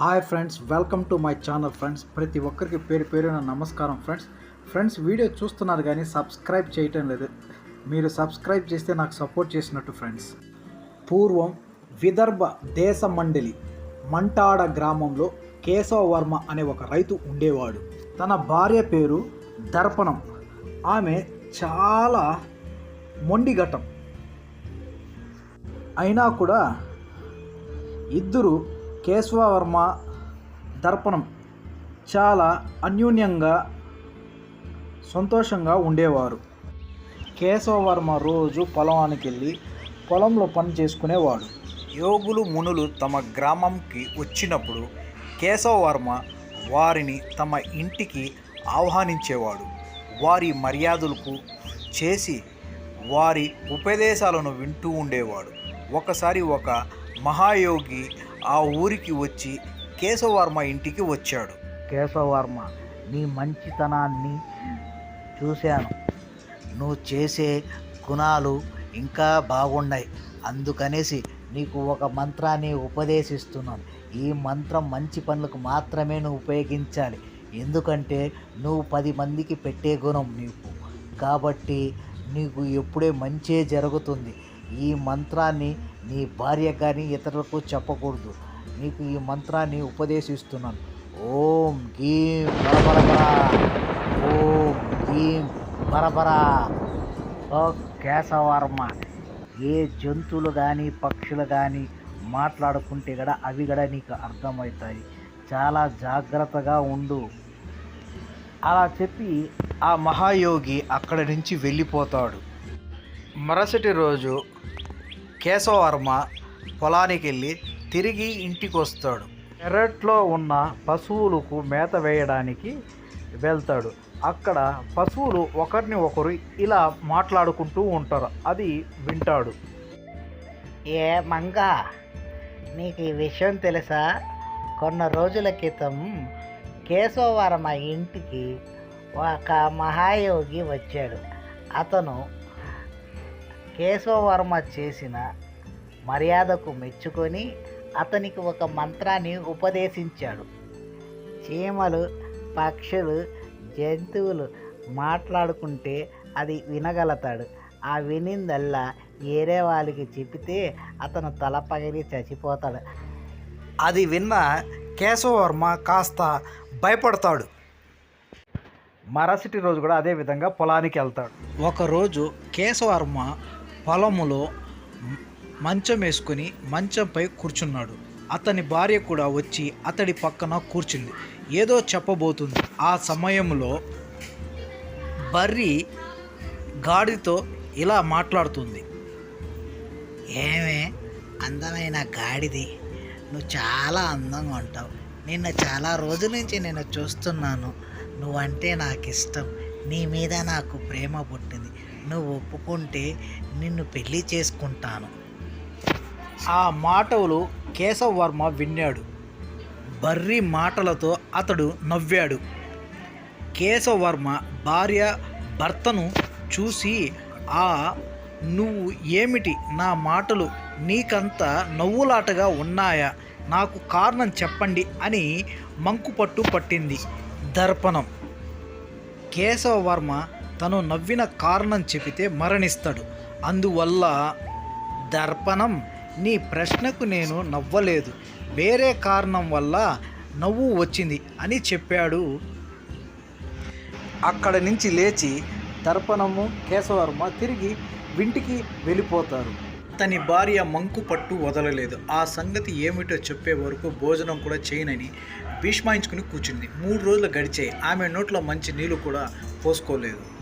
Hi friends welcome to my channel friends. ప్రతి ఒక్కరికి పేరు పేరున నమస్కారం ఫ్రెండ్స్. ఫ్రెండ్స్ వీడియో చూస్తున్నారు కానీ సబ్స్క్రైబ్ చేయటం లేదు. మీరు సబ్స్క్రైబ్ చేస్తే నాకు సపోర్ట్ చేసినట్టు ఫ్రెండ్స్. పూర్వం విదర్భ దేశ మండలి మంటాడ గ్రామంలో కేశవ వర్మ అనే ఒక రైతు ఉండేవాడు. తన భార్య పేరు దర్పణం. ఆమె చాలా మొండిఘటం. అయినా కూడా ఇద్దరు కేశవవర్మ దర్పణం చాలా అన్యోన్యంగా సంతోషంగా ఉండేవారు. కేశవవర్మ రోజు పొలానికి వెళ్ళి పొలంలో పని చేసుకునేవాడు. యోగులు మునులు తమ గ్రామంకి వచ్చినప్పుడు కేశవవర్మ వారిని తమ ఇంటికి ఆహ్వానించేవాడు. వారి మర్యాదలకు చేసి వారి ఉపదేశాలను వింటూ ఉండేవాడు. ఒకసారి ఒక మహాయోగి ఆ ఊరికి వచ్చి కేశవర్మ ఇంటికి వచ్చాడు. కేశవర్మ నీ మంచితనాన్ని చూశాను. నువ్వు చేసే గుణాలు ఇంకా బాగున్నాయి. అందుకనేసి నీకు ఒక మంత్రాన్ని ఉపదేశిస్తున్నాను. ఈ మంత్రం మంచి పనులకు మాత్రమే నువ్వు ఉపయోగించాలి. ఎందుకంటే నువ్వు పది మందికి పెట్టే గుణం నీకు. కాబట్టి నీకు ఎప్పుడే మంచే జరుగుతుంది. ఈ మంత్రాన్ని నీ భార్య కానీ ఇతరులకు చెప్పకూడదు. నీకు ఈ మంత్రాన్ని ఉపదేశిస్తున్నాను. ఓం గీం బరబరబరా. ఓం గీం బరబరా. ఓ కేశవర్మ ఏ జంతువులు కానీ పక్షులు కానీ మాట్లాడుకుంటే కూడా అవి కూడా నీకు అర్థమవుతాయి. చాలా జాగ్రత్తగా ఉండు. అలా చెప్పి ఆ మహాయోగి అక్కడి నుంచి వెళ్ళిపోతాడు. మరుసటి రోజు కేశవవర్మ పొలానికి వెళ్ళి తిరిగి ఇంటికి వస్తాడు పెరట్లో ఉన్న పశువులకు మేత వేయడానికి వెళ్తాడు. అక్కడ పశువులు ఒకరిని ఒకరు ఇలా మాట్లాడుకుంటూ ఉంటారు. అది వింటాడు. ఏ మంగ నీకు ఈ విషయం తెలుసా? కొన్న రోజుల క్రితం కేశవవర్మ ఇంటికి ఒక మహాయోగి వచ్చాడు. అతను కేశవవర్మ చేసిన మర్యాదకు మెచ్చుకొని అతనికి ఒక మంత్రాన్ని ఉపదేశించాడు. చీమలు పక్షులు జంతువులు మాట్లాడుకుంటే అది వినగలతాడు. ఆ వినిందల్లా వేరే వాళ్ళకి చెబితే అతను తల పగిలి చచ్చిపోతాడు. అది విన్న కేశవవర్మ కాస్త భయపడతాడు. మరుసటి రోజు కూడా అదే విధంగా పొలానికి వెళ్తాడు. ఒకరోజు కేశవర్మ పొలములో మంచం వేసుకుని మంచంపై కూర్చున్నాడు. అతని భార్య కూడా వచ్చి అతడి పక్కన కూర్చుంది. ఏదో చెప్పబోతుంది. ఆ సమయంలో బర్రి గాడితో ఇలా మాట్లాడుతుంది. ఏమే అందమైన గాడిది నువ్వు చాలా అందంగా ఉంటావు. నిన్న చాలా రోజుల నుంచి నేను చూస్తున్నాను. నువ్వంటే నాకు ఇష్టం నీ మీద నాకు ప్రేమ పుట్టింది. నువ్వు ఒప్పుకుంటే నిన్ను పెళ్ళి చేసుకుంటాను. ఆ మాటలు కేశవర్మ విన్నాడు. బర్రి మాటలతో అతడు నవ్వాడు. కేశవర్మ భార్య భర్తను చూసి ఆ నువ్వు ఏమిటి? నా మాటలు నీకంత నవ్వులాటగా ఉన్నాయా? నాకు కారణం చెప్పండి అని మంకుపట్టు పట్టింది దర్పణం. కేశవవర్మ తను నవ్విన కారణం చెబితే మరణిస్తాడు. అందువల్ల దర్పణం నీ ప్రశ్నకు నేను నవ్వలేదు. వేరే కారణం వల్ల నవ్వు వచ్చింది అని చెప్పాడు. అక్కడ నుంచి లేచి దర్పణము కేశవర్మ తిరిగి వింటికి వెళ్ళిపోతారు. అతని భార్య మంకు పట్టు వదలలేదు. ఆ సంగతి ఏమిటో చెప్పే వరకు భోజనం కూడా చేయనని భీష్మాయించుకుని కూర్చుంది. మూడు రోజులు గడిచాయి. ఆమె నోట్లో మంచి నీళ్ళు కూడా పోసుకోలేదు.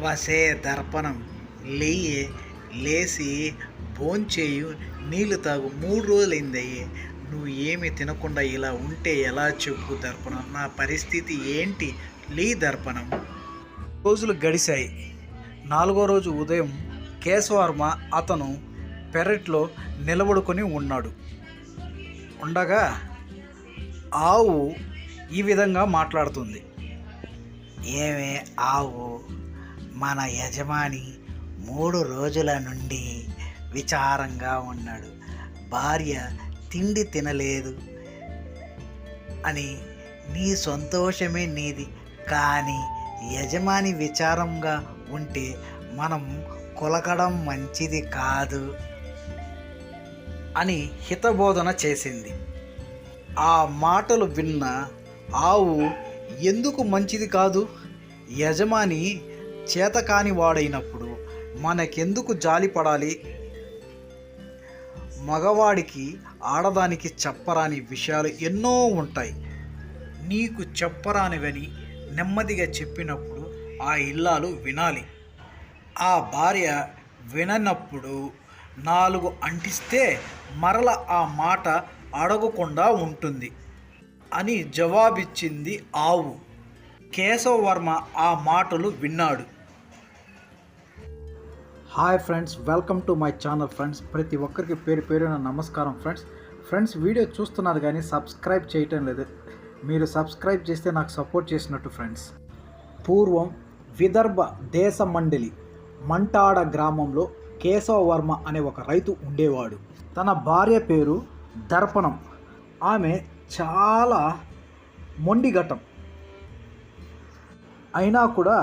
వసే దర్పణం. లేయే లేచి భోంచేయు నీళ్ళు తాగు. మూడు రోజులైందయ్యే. నువ్వు ఏమి తినకుండా ఇలా ఉంటే ఎలా చెప్పు దర్పణం? నా పరిస్థితి ఏంటి? లీ దర్పణం. రోజులు గడిచాయి నాలుగో రోజు ఉదయం కేశవర్మ అతను పెరట్లో నిలబడుకొని ఉన్నాడు. ఉండగా ఆవు ఈ విధంగా మాట్లాడుతుంది. ఏమే ఆవు? మన యజమాని మూడు రోజుల నుండి విచారంగా ఉన్నాడు. భార్య తిండి తినలేదు అని నీ సంతోషమే నీది. కానీ యజమాని విచారంగా ఉంటే మనం కొలకడం మంచిది కాదు అని హితబోధన చేసింది. ఆ మాటలు విన్న ఆవు ఎందుకు మంచిది కాదు? యజమాని చేతకాని వాడైనప్పుడు మనకెందుకు జాలి పడాలి? మగవాడికి ఆడదానికి చెప్పరాని విషయాలు ఎన్నో ఉంటాయి. నీకు చెప్పరానివని నెమ్మదిగా చెప్పినప్పుడు ఆ ఇల్లాలు వినాలి. ఆ భార్య విననప్పుడు నాలుగు అంటిస్తే మరల ఆ మాట అడగకుండా ఉంటుంది అని జవాబిచ్చింది ఆవు. కేశవ వర్మ ఆ మాటలు విన్నాడు. Hi friends welcome to my channel friends ప్రతి ఒక్కరికి పేరు పేరున నమస్కారం ఫ్రెండ్స్ ఫ్రెండ్స్ వీడియో చూస్తున్నారు కానీ సబ్స్క్రైబ్ చేయటం లేదు. మీరు సబ్స్క్రైబ్ చేస్తే నాకు సపోర్ట్ చేసినట్టు ఫ్రెండ్స్ పూర్వం విదర్భ దేశ మండలి మంటాడ గ్రామంలో కేశవ వర్మ అనే ఒక రైతు ఉండేవాడు. తన భార్య పేరు దర్పణం. ఆమె చాలా మొండిఘటం. అయినా కూడా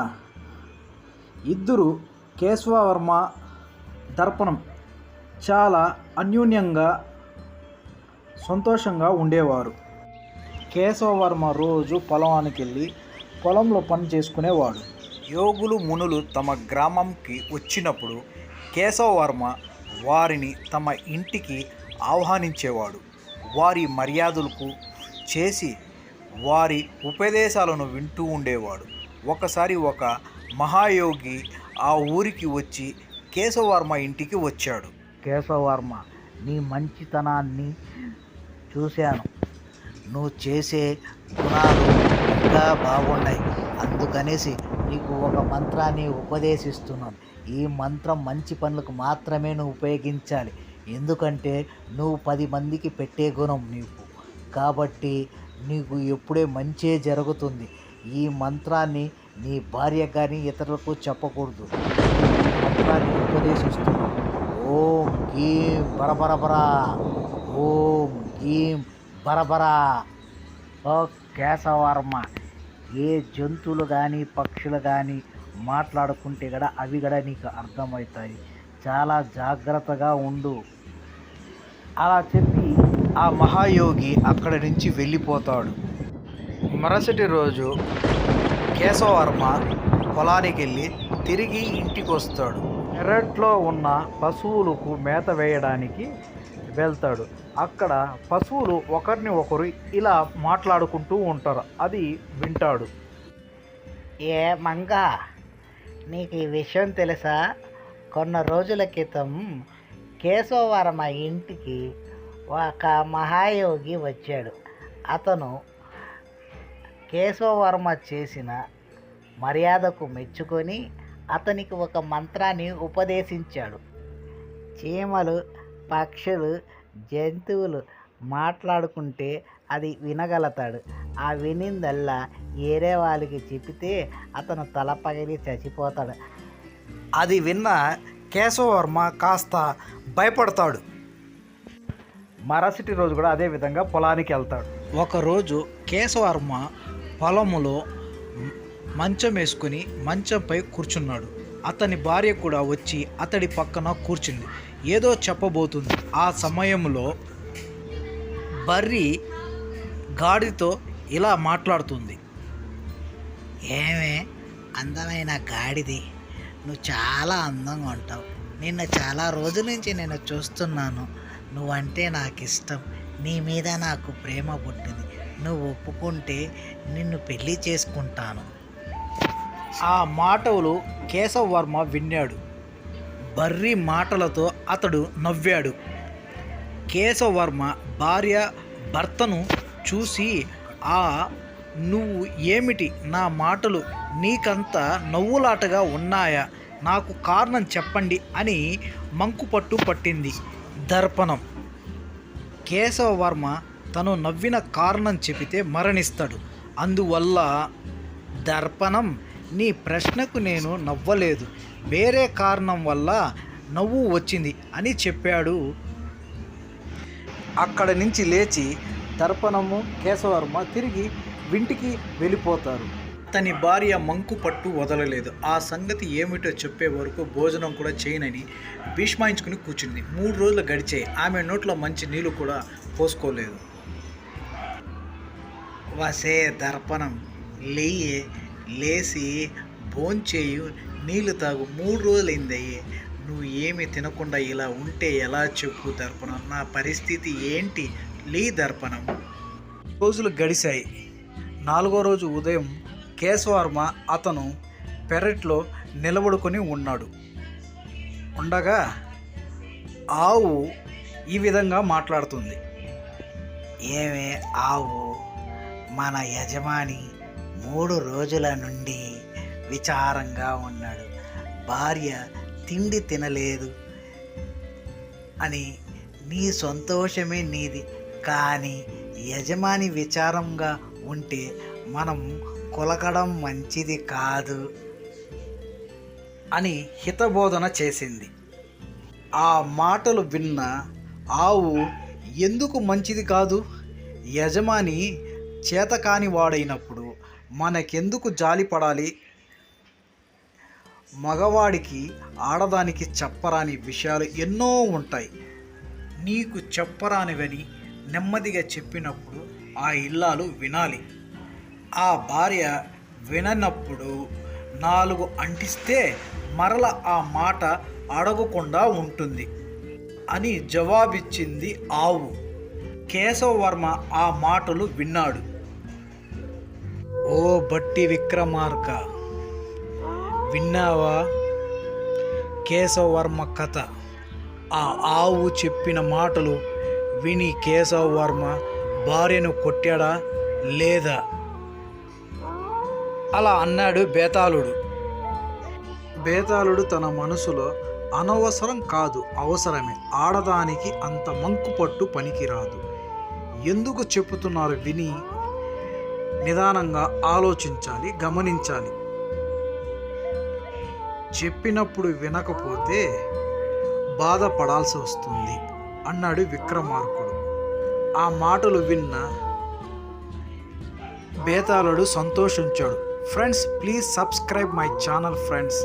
ఇద్దరు కేశవవర్మ దర్పణం చాలా అన్యోన్యంగా సంతోషంగా ఉండేవారు. కేశవవర్మ రోజు పొలానికి వెళ్ళి పొలంలో పని చేసుకునేవాడు. యోగులు మునులు తమ గ్రామంకి వచ్చినప్పుడు కేశవవర్మ వారిని తమ ఇంటికి ఆహ్వానించేవాడు. వారి మర్యాదలకు చేసి వారి ఉపదేశాలను వింటూ ఉండేవాడు. ఒకసారి ఒక మహాయోగి ఆ ఊరికి వచ్చి కేశవర్మ ఇంటికి వచ్చాడు. కేశవర్మ నీ మంచితనాన్ని చూశాను. నువ్వు చేసే గుణాలు ఇంకా బాగున్నాయి. అందుకనేసి నీకు ఒక మంత్రాన్ని ఉపదేశిస్తున్నాను. ఈ మంత్రం మంచి పనులకు మాత్రమే నువ్వు ఉపయోగించాలి. ఎందుకంటే నువ్వు పది మందికి పెట్టే గుణం నీకు. కాబట్టి నీకు ఎప్పుడే మంచే జరుగుతుంది. ఈ మంత్రాన్ని నీ భార్య కానీ ఇతరులకు చెప్పకూడదు. ఈ మంత్రాన్ని ఓం గీం బరబరబరా. ఓం గీం బరబరా. ఓ కేశవర్మ ఏ జంతువులు కానీ పక్షులు కానీ మాట్లాడుకుంటే కూడా అవి కూడా నీకు అర్థమవుతాయి. చాలా జాగ్రత్తగా ఉండు. అలా చెప్పి ఆ మహాయోగి అక్కడి నుంచి వెళ్ళిపోతాడు. మరుసటి రోజు కేశవర్మ పొలానికి వెళ్ళి తిరిగి ఇంటికి వస్తాడు పెరట్లో ఉన్న పశువులకు మేత వేయడానికి వెళ్తాడు. అక్కడ పశువులు ఒకరిని ఒకరు ఇలా మాట్లాడుకుంటూ ఉంటారు. అది వింటాడు. ఏ మంగ నీకు ఈ విషయం తెలుసా? కొన్న రోజుల క్రితం కేశవవర్మ ఇంటికి ఒక మహాయోగి వచ్చాడు. అతను కేశవవర్మ చేసిన మర్యాదకు మెచ్చుకొని అతనికి ఒక మంత్రాన్ని ఉపదేశించాడు. చీమలు పక్షులు జంతువులు మాట్లాడుకుంటే అది వినగలతాడు. ఆ వినిందల్లా ఏరే వాళ్ళకి చెబితే అతను తల పగిలి చచ్చిపోతాడు. అది విన్న కేశవవర్మ కాస్త భయపడతాడు. మరుసటి రోజు కూడా అదే విధంగా పొలానికి వెళ్తాడు. ఒకరోజు కేశవర్మ పొలములో మంచం వేసుకుని మంచంపై కూర్చున్నాడు. అతని భార్య కూడా వచ్చి అతడి పక్కన కూర్చుంది. ఏదో చెప్పబోతుంది. ఆ సమయంలో బర్రి గాడితో ఇలా మాట్లాడుతుంది. ఏమే? అందమైన గాడిది. నువ్వు చాలా అందంగా ఉంటావు. నిన్న చాలా రోజుల నుంచి నేను చూస్తున్నాను. నువ్వంటే నాకు ఇష్టం నీ మీద నాకు ప్రేమ పుట్టింది. నువ్వు ఒప్పుకుంటే నిన్ను పెళ్ళి చేసుకుంటాను. ఆ మాటలు కేశవ వర్మ విన్నాడు. బర్రి మాటలతో అతడు నవ్వాడు. కేశవర్మ భార్య భర్తను చూసి ఆ నువ్వు ఏమిటి? నా మాటలు నీకంత నవ్వులాటగా ఉన్నాయా? నాకు కారణం చెప్పండి అని మంకుపట్టు పట్టింది దర్పణం. కేశవవర్మ తను నవ్విన కారణం చెబితే మరణిస్తాడు. అందువల్ల దర్పణం నీ ప్రశ్నకు నేను నవ్వలేదు. వేరే కారణం వల్ల నవ్వు వచ్చింది అని చెప్పాడు. అక్కడ నుంచి లేచి దర్పణము కేశవర్మ తిరిగి వింటికి వెళ్ళిపోతారు. అతని భార్య మంకు పట్టు వదలలేదు. ఆ సంగతి ఏమిటో చెప్పే వరకు భోజనం కూడా చేయనని భీష్మాయించుకుని కూర్చుంది. మూడు రోజులు గడిచాయి. ఆమె నోట్లో మంచి నీళ్ళు కూడా పోసుకోలేదు. వసే దర్పణం. లేయే లేసి భోంచేయు నీళ్ళు తాగు. మూడు రోజులైందయ్యే. నువ్వు ఏమి తినకుండా ఇలా ఉంటే ఎలా చెప్పు దర్పణం? నా పరిస్థితి ఏంటి? లీ దర్పణం. రోజులు గడిశాయి. నాలుగో రోజు ఉదయం కేశవర్మ అతను పెరట్లో నిలబడుకొని ఉన్నాడు. ఉండగా ఆవు ఈ విధంగా మాట్లాడుతుంది. ఏమే ఆవు? మన యజమాని మూడు రోజుల నుండి విచారంగా ఉన్నాడు. భార్య తిండి తినలేదు అని నీ సంతోషమే నీది. కానీ యజమాని విచారంగా ఉంటే మనం కొలకడం మంచిది కాదు అని హితబోధన చేసింది. ఆ మాటలు విన్న ఆవు ఎందుకు మంచిది కాదు? యజమాని చేతకాని వాడైనప్పుడు మనకెందుకు జాలి పడాలి? మగవాడికి ఆడదానికి చెప్పరాని విషయాలు ఎన్నో ఉంటాయి. నీకు చెప్పరానివని నెమ్మదిగా చెప్పినప్పుడు ఆ ఇల్లాలు వినాలి. ఆ భార్య విననప్పుడు నాలుగు అంటిస్తే మరల ఆ మాట అడగకుండా ఉంటుంది అని జవాబిచ్చింది ఆవు. కేశవవర్మ ఆ మాటలు విన్నాడు. ఓ బట్టి విక్రమార్క విన్నావా? కేశవర్మ కథ. ఆ ఆవు చెప్పిన మాటలు విని కేశవర్మ భార్యను కొట్టాడా లేదా? అలా అన్నాడు బేతాళుడు. బేతాళుడు తన మనసులో అనవసరం కాదు అవసరమే. ఆడదానికి అంత మంకు పట్టు పనికిరాదు. ఎందుకు చెప్పుతున్నారు విని నిదానంగా ఆలోచించాలి గమనించాలి. చెప్పినప్పుడు వినకపోతే బాధపడాల్సి వస్తుంది అన్నాడు విక్రమార్కుడు. ఆ మాటలు విన్న బేతాళుడు సంతోషించాడు. Friends please subscribe my channel friends.